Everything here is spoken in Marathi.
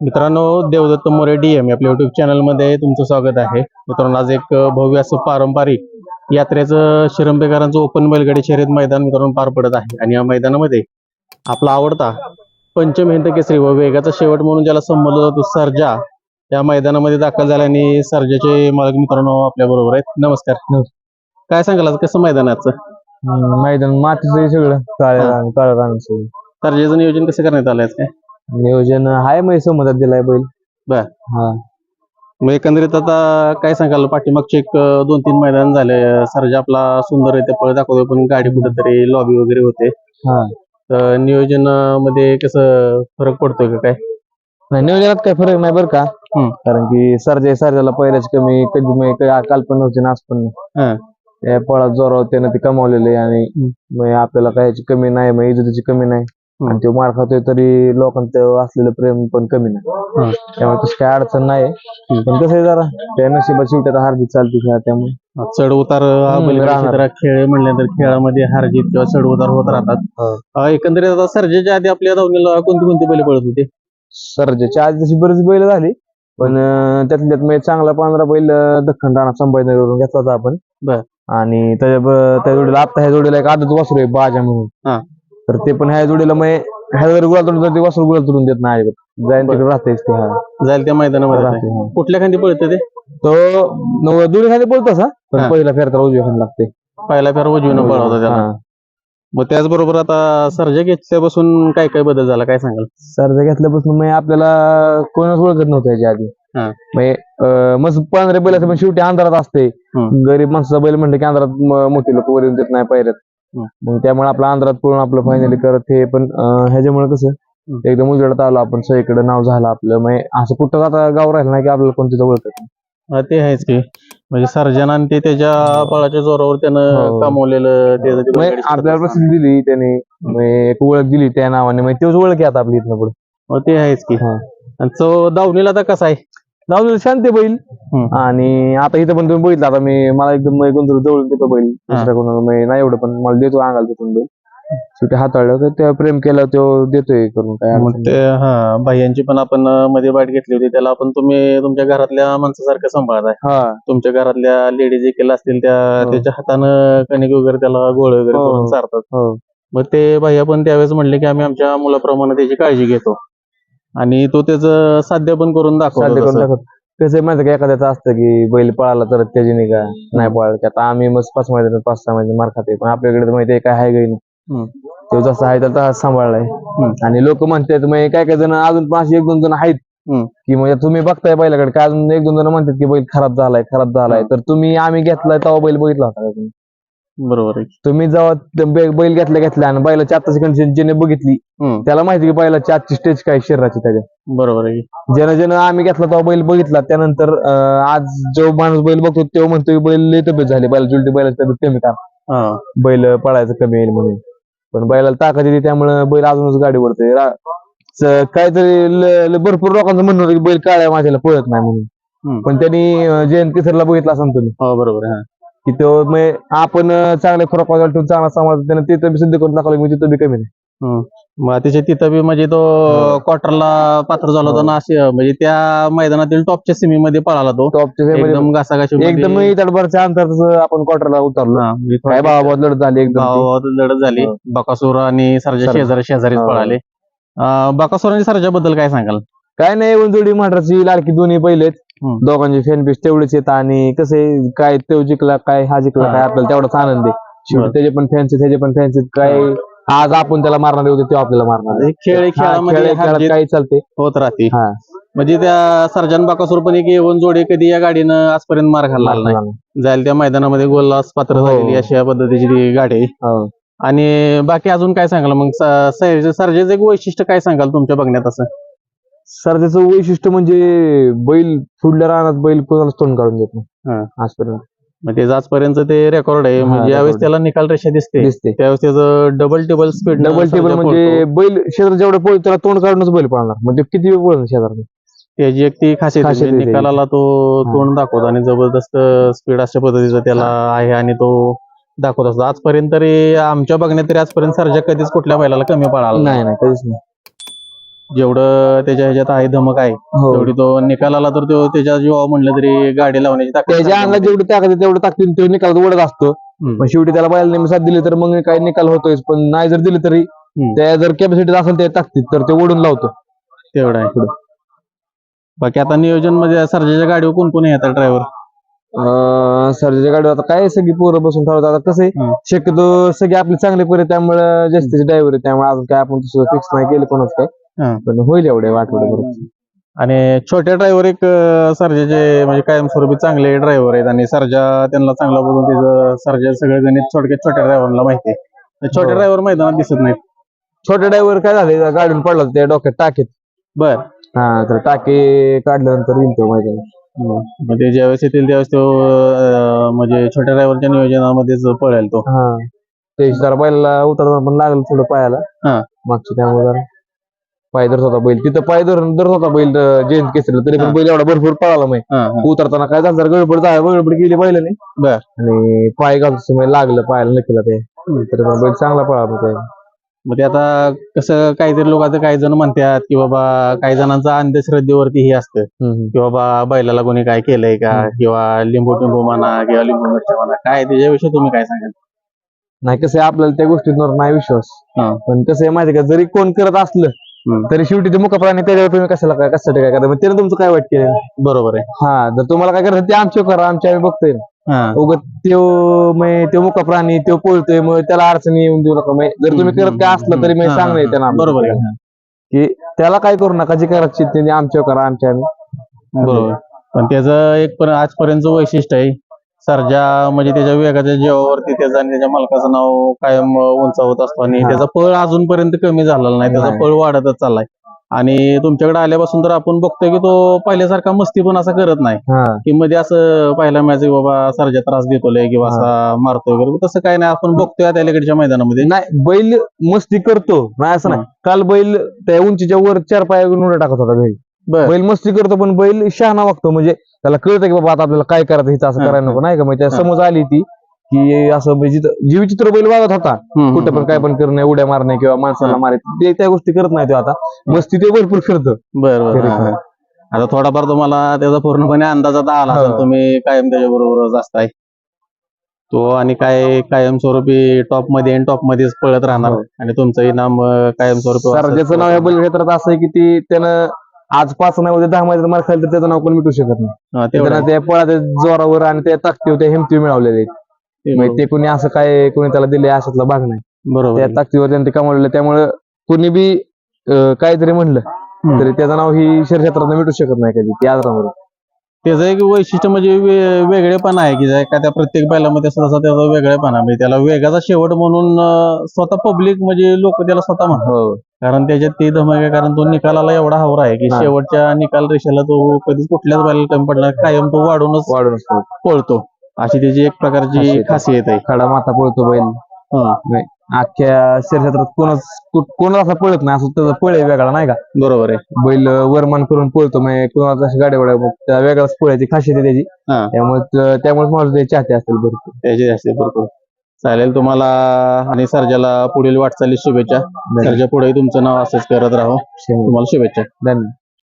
मित्रांनो देवदत्त मोरे डीएम आपल्या युट्यूब चॅनलमध्ये तुमचं स्वागत आहे. मित्रांनो आज एक भव्य असं पारंपरिक यात्रेचं शिरंबेकरांचं ओपन बैलगाडी शर्यत मैदान मित्रांनो पार पडत आहे. आणि या मैदानामध्ये आपला आवडता पंचमहिंद केसरी व वेगाचा शेवट म्हणून ज्याला संबोधला जातो सर्जा या मैदानामध्ये दाखल झाला आणि सर्जाचे मालक मित्रांनो आपल्या बरोबर आहेत. नमस्कार. काय सांगाल आज कसं मैदान आहे आजचं? हम्म, मैदान मातीचं सगळं. काळ्या. रान काळं रान सगळं सर्जाचं नियोजन कसं करण्यात आलं आहे काय? नियोजन आहे मै समोरात दिलाय बैल बर. हा मग एकंदरीत आता काय सांगाल पाठीमागचे एक अं, दोन तीन मैदान झाले सरजा आपला सुंदर आहे पळ दाखवतोय पण गाडी कुठेतरी लॉबी वगैरे होते हा तर नियोजनामध्ये कसं फरक पडतोय का काय नाही नियोजनात काही फरक नाही बरं का हम्म. कारण की सर्जा सर्जाला पहिल्याच कमी कधी मी काही काल पण नव्हते ना आज पण नाही. हा. त्या पळात जोरावर त्यानं ते कमावलेले आणि मग आपल्याला काहीची कमी नाही मग इज्जतीची कमी नाही. आणि तो मार खातोय तरी लोकांचं असलेलं प्रेम पण कमी. नाही त्यामुळे तशी काही अडचण नाही पण कसं आहे जरा त्या नशिबात शेवटी आता हारजीत चालते खेळा त्यामुळे चढ उतार हा बैलगाडी राहणार. क्षेत्रात खेळ म्हणल्यानंतर खेळामध्ये हार जीत किंवा चढ उतार होत राहतात हो. अं, एकंदरीत आता सर्जेच्या आधी आपल्या धावणीला कोणती कोणती बैल पळत होते सर्जाच्या आधी तशी बरीच बैल झाली पण अं, त्यातल्या त्यात म्हणजे चांगला पांढरा बैल अं, दख्खन राणा संभाजीनगरवरून घेतला होता आपण बर. आणि त्याच्या ब- त्या जोडीला आता ह्या जोडीला एक आदत वासरू आहे बाजा हा. म्हणून तर ते पण ह्या जोडीला मग ह्या जर गुलाल तोडून ते वासरू गुलाल तोडून देत नाही बर. तिकडे राहतेच ते हा. जाईल त्या मैदानामध्ये राहते, हा. कुठल्या खांदी पळते ते तो नव- दोन्ही खाली बोलतो हा पण. पहिला फेरता उजव्या खाली लागते पहिला फेर उजवीनं पळवता त्याला हा. मग त्याचबरोबर आता सर्जा घेतल्यापासून काय काय बदल झाला काय सांगाल सर्जा घेतल्यापासून मग आपल्याला कोणच ओळखत नव्हतं याच्या आधी हा. म्हणजे अं, मस्त पांढऱ्या बैलाचं पण शेवटी अंधारात असते हम्म. गरीब माणसाचा बैल म्हणलं की अंधारात म- मोठी लोक वर येऊन देत नाही पायऱ्यात. मग त्यामुळे आपलं अंधारात पळून आपलं फायनली करत हे पण ह्याच्यामुळे कसं. एकदम उजेडात आलो आपण सगळीकडे नाव झालं आपलं म्हणजे असं कुठं आता गाव राहिलं नाही की आपल्याला कोणती ओळखत नाही. ते आहेच की म्हणजे सर्जन आणि ते त्याच्या बळाच्या जोरावर त्यानं हो. कमवलेलं आपल्याला प्रसिद्धी दिली त्याने एक ओळख दिली त्या नावाने म्हणजे तोच ओळख आहे आता आपली इथनं पुढे हो, ते आहेच की हा. आणि तो दावणीला आता कसा आहे नाव शांत आहे बैल. हम्म. आणि आता इथं पण तुम्ही बघितलं आता मी मला एकदम गुंतवून जवळून देतो बैल. दुसऱ्या कोणाला नाही एवढं पण मला देतो अंगाला देतो बैल. शेवटी हाताळलं तर त्या प्रेम केलं तो देतोय करून काय मग अडचण ते हा भाईयांची पण आपण अं, मध्ये बाईट घेतली होती त्याला आपण तुम्ही तुमच्या घरातल्या माणसासारखं सांभाळताय नाही. हा. तुमच्या घरातल्या लेडीज देखील असतील त्या हो. त्याच्या हातानं कणिक वगैरे त्याला गोळ वगैरे हो. करून चारतात हो. मग ते भैया पण त्यावेळेस म्हणले की आम्ही आमच्या मुलाप्रमाणे त्याची काळजी घेतो. आणि तो त्याचं साध्य पण करून साध्य दाखवतो करून तसं. दाखवत. कसं आहे माहिती का एखाद्याचं असतं की बैल पळाला तर त्याची नाही का नाही पळाला. की आता आम्ही मस्त पाच महिन्यात पाच सहा महिने मार खाते पण आपल्याकडे तर माहिती आहे काय आहे हम्म. तो जसा आहे तर तसाच सांभाळलाय. आणि लोक म्हणतात म्हणजे काय काय जण अजून असे एक दोन जण आहेत. हम्म. की म्हणजे तुम्ही बघताय बैलाकडे काय अजून एक दोन जण म्हणतात की बैल खराब झालाय खराब झालाय. तर तुम्ही आम्ही घेतलाय तेव्हा बैल बघितला होता का तुम्ही? बरोबर आहे. तुम्ही जेव्हा ते बै- बैल घेतल्या घेतल्या आणि बैलाची आत्ताची कंडिशन ज्याने बघितली हम्म. त्याला माहिती की बैलाची आजची स्टेज काय शरीराची त्याच्या. बरोबर आहे ज्यानं ज्यानं आम्ही घेतला तेव्हा बैल बघितला त्यानंतर अं, आज जो माणूस बैल बघतो तेव्हा म्हणतो की बैल लय तब्येत झाली बैल जुलटी बैलाची तब्येत कमी का हा. बैल पळायचं कमी येईल म्हणून. पण बैलाला ताकद येते त्यामुळे बैल अजूनच गाडी वरते काहीतरी ल- ल- भरपूर लोकांचं म्हणणं होतं की बैल काळ्या माझ्याला पळत नाही म्हणून. हम्म. पण त्यांनी अं, जयंत किसरला बघितला असं तुम्ही? हो बरोबर आहे हा. की तो म्हणजे आपण अं, चांगल्या खुराक ठेवून चांगला सांभाळतो त्याने तिथं बी सिद्ध करून दाखवलं म्हणजे तिथं बी कमी नाही. मग अतिशय तिथं बी म्हणजे तो हो. क्वार्टरला पात्र झाला होता हो. ना असे म्हणजे त्या मैदानातील टॉपच्या सीमेमध्ये पळाला तो टॉपच्या एकदम घासाघाशी एकदम तडभरच्या अंतर आपण क्वार्टरला उतरलो काय भावा लढत झाली एकदम लढत झाली हो. बकासूर आणि सरजा. शेजारी शेजारीच हो. पळाले बकासूर आणि सरजाबद्दल काय सांगाल काय नाही जोडी महाराष्ट्राची लाडकी दोन्ही पहिलेच. दोघांचे फॅन बेस तेवढेच येत आणि कसे काय तो जिंकला काय हा जिंकला हा. काय आपल्याला तेवढाच आनंद आहे शेवटी. त्याचे पण फॅन्स त्याचे पण फॅन्स काय आज आपण त्याला मारणार होते ते आपल्याला मारणार. खेळ हा, खेळामध्ये काही चालते होत राहते हा म्हणजे त्या सर्जन बाकासूर पण एक येऊन जोडी कधी या गाडीनं आजपर्यंत मार खाल्ला नाही जाईल त्या मैदानामध्ये गोललास पात्र हो. झालेली अशी पद्धतीची ती गाडी आहे. हो. आणि बाकी अजून काय सांगाल मग सर्जेचं एक वैशिष्ट्य काय सांगाल तुमच्या बघण्यात असं सर त्याचं वैशिष्ट्य म्हणजे बैल फुडल्या रानात बैल कोणालाच तोंड काढून देत. नाही. आजपर्यंत. म्हणजे आजपर्यंत ते रेकॉर्ड आहे. हा, म्हणजे यावेळेस record. त्याला निकाल रेषा दिसते. दिसते. त्यावेळेस त्याचं double table speed double table म्हणजे बैल शेजार जेवढं पळतो त्याला तोंड काढूनच बैल पळणार. म्हणजे किती वेळ पळणार शेजार त्याची एक ती खासियत आहे. खासियत म्हणजे आहे निकालाला तो हा. तोंड दाखवतो आणि जबरदस्त स्पीड अशा पद्धतीचं त्याला आहे आणि तो दाखवत असतो. आजपर्यंत तरी आमच्या बघण्यात तरी आजपर्यंत सर्जा कधीच कुठल्या बैलाला कमी पळाला. नाही. नाही कधीच नाही. जेवढं त्याच्या ह्याच्यात आहे धमक आहे हो. तेवढी तो निकालाला तर तो त्याच्या जीवा म्हणलं तरी गाडी लावण्याची ताकद त्याच्या अंगात जेवढी ताकद आहे तेवढं ताकदीने तो निकाल ओढत असतो. हम्म. पण शेवटी त्याला बैल नेहमी साथ दिली तर मग काही निकाल होतोय पण नाही जर दिली तरी हम्म. त्या जर कॅपॅसिटी असेल ते ताकदीत तर ते ओढून लावतो. तेवढं आहे पुढं. बाकी आता नियोजनमध्ये सर्जाच्या गाडीवर कोण कोण येतात ड्रायव्हर अं, सर्जाच्या गाडीवर आता काय सगळी पोरं बसून ठरवतात आता कसं हम्म. आहे शक्यतो सगळे आपले चांगले पोरं आहे, त्यामुळे जास्तीचे ड्रायव्हर आहे त्यामुळे अजून काय आपण तसं फिक्स नाही केलं कोणाच काय हा. पण होईल एवढे आठवडे आणि छोटे ड्रायव्हर एक अं, सर्जाचे म्हणजे कायमस्वरूपी चांगले ड्रायव्हर आहेत आणि सर्जा त्यांना चांगला बघून त्याचं सर्जा सगळं गणित थोडक्यात छोट्या ड्रायव्हरला माहिती आहे. तर छोटे हो. ड्रायव्हर मैदानात दिसत नाहीत. छोटे ड्रायव्हर काय झाले? गाडीवर पडला त्या डोक्यात टाकीत. बर. हा तर टाके काढल्यानंतर येईल तो माहिती मग ते ज्यावेळेस येतील त्यावेळेस तो अं, म्हणजे छोट्या ड्रायव्हरच्या नियोजनामध्येच पळेल तो. हा. ते जरा बैलाला उतरताना पण लागलं थोडं पायाला. हा. मागच्या त्यामुळे जरा पाय धरत होता बैल तिथं पाय धरून धरत होता बैल जयंत केसरीला तरी. पण बैल एवढा भरपूर पळाला माहिती. उतरताना काय झालं जरा गडबड झाली गडबड गेली बैलाने बर. आणि पाय घालतो समय लागलं पायाला नक्कीला ते तरी पण बैल चांगला पळाला मग ते मग ते आता कसं काहीतरी लोक आता काही जण म्हणतात की बाबा काही जणांचा अंधश्रद्धेवरती हे असतं. की बाबा बैलाला कोणी काय केलंय का. किंवा लिंबू टिंबू म्हणा किंवा लिंबू मिरच्या म्हणा काय त्याच्याविषयी तुम्ही काय सांगाल नाही कसं आहे आपल्याला त्या गोष्टींवर नाही विश्वास हा. पण कसं आहे माहिती आहे का जरी कोण करत असलं. तरी शेवटी ते मुखप्राणी त्याच्यावर तुम्ही कशाला काय कशासाठी काय करता? मग त्यानं तुमचं काय केलं बरोबर आहे. हा जर तुम्हाला काय करायचं ते आमच्या करा आमच्या आम्ही बघतोय. उगत त्यो मग त्यो मुका प्राणी त्यो पळतोय मग त्याला अडचणी येऊन देऊ नका. मग जर तुम्ही करत काय असलं तरी मी सांगणार त्यांना. बरोबर आहे. की त्याला काय करू नका जे करायची त्यांनी आमच्या करा आमच्या आम्ही. बरोबर. पण त्याचं एक पण आजपर्यंत वैशिष्ट्य आहे सर्जा म्हणजे त्याच्या वेगाच्या जीवावरती त्याचा आणि त्याच्या मालकाचं नाव कायम उंचावत असतो आणि. त्याचा पळ अजूनपर्यंत कमी झालेला नाही. त्याचा. पळ वाढतच चाललाय. आणि तुमच्याकडे आल्यापासून तर आपण बघतोय की तो पहिल्यासारखा मस्ती पण असा करत नाही. की मध्ये असं पहिला मॅच बाबा सर्जा त्रास देतोय किंवा असा मारतोय वगैरे. तसं काय नाही. आपण बघतोय आता अलीकडच्या मैदानामध्ये. नाही बैल मस्ती करतो. नाही असं नाही. काल बैल त्या उंचीच्या वर चार पायावरून उड्या टाकत होता बैल. बैल मस्ती करतो पण बैल शहाणा वागतो. म्हणजे त्याला कळतं की बाबा आता आपल्याला काय करायचं हिचं असं करायला नको नाही का म्हणजे त्या. समज आली ती की असं म्हणजे जिथं- जीवचित्र बैल वागत होता कुठं पण काय पण करणे उड्या मारणे किंवा माणसाला. मारे ते त्या गोष्टी करत नाही तो आता मस्ती ते भरपूर फिरतो बर बर Correct. हा. आता थोडाफार तुम्हाला त्याचा पूर्णपणे अंदाज आता आला. तुम्ही कायम त्याच्या बरोबरच असताय तो आणि काय कायमस्वरूपी टॉपमध्ये आणि टॉप मध्येच पळत राहणार हो. आणि तुमचं इनाम अं, कायमस्वरूपी नाव या बैल क्षेत्रात असं आहे की ती त्यानं आज पाच नाही उद्या दहा मध्ये मार खाली तर त्याचं नाव कोण मिटू शकत नाही त्यानं त्या पळाच्या जोरावर आणि त्या ताकदीवर त्या हिमती मिळवलेले. म्हणजे ते कोणी असं काय कोणी त्याला दिले अशातला भाग नाही बरोबर त्या. ताकदीवर त्यांनी ते कमावलेलं त्यामुळे कोणी बी काहीतरी म्हणलं. तरी त्याचं नाव ही शहर क्षेत्रात मिटू शकत नाही कधी त्या आजरामध्ये त्याचं एक वैशिष्ट्य म्हणजे वे- वेगळेपण आहे की जर का त्या प्रत्येक बैलामध्ये स्वतःचा त्याचा वेगळेपणा म्हणजे त्याला वेगाचा शेवट म्हणून अं, स्वतः पब्लिक म्हणजे लोक त्याला स्वतः म्हणतात. हो. कारण त्याच्यात ती धमक आहे कारण तो निकालाला एवढा हावरा आहे की हा. शेवटच्या निकाल रेषेला तो कधीच कुठल्याच बैलाला कमी पडला नाही. कायम तो वाढूनच वाढून असतो पळतो. अशी त्याची एक प्रकारची खासियत आहे. खासियत आहे. खडा माथा पळतो बैल. हा, अख्ख्या शहर क्षेत्रात कोणच कोणाला असा पळत नाही. असं त्याचा पळ आहे वेगळा नाही का? बरोबर आहे. बैल वरमान करून पळतो. म्हणजे कोणाला अशी गाडी वडा त्या वेगळाच पळायची खासियत आहे त्याची. हा. त्यामुळे त्यामुळे ते चाहते असतील भरपूर. त्याची जास्त भरपूर. चालेल तुम्हाला आणि सर्जाला पुढील वाटचाली शुभेच्छा. सर्जा पुढे तुमचं नाव असंच करत राहो. धन्यवाद तुम्हाला शुभेच्छा.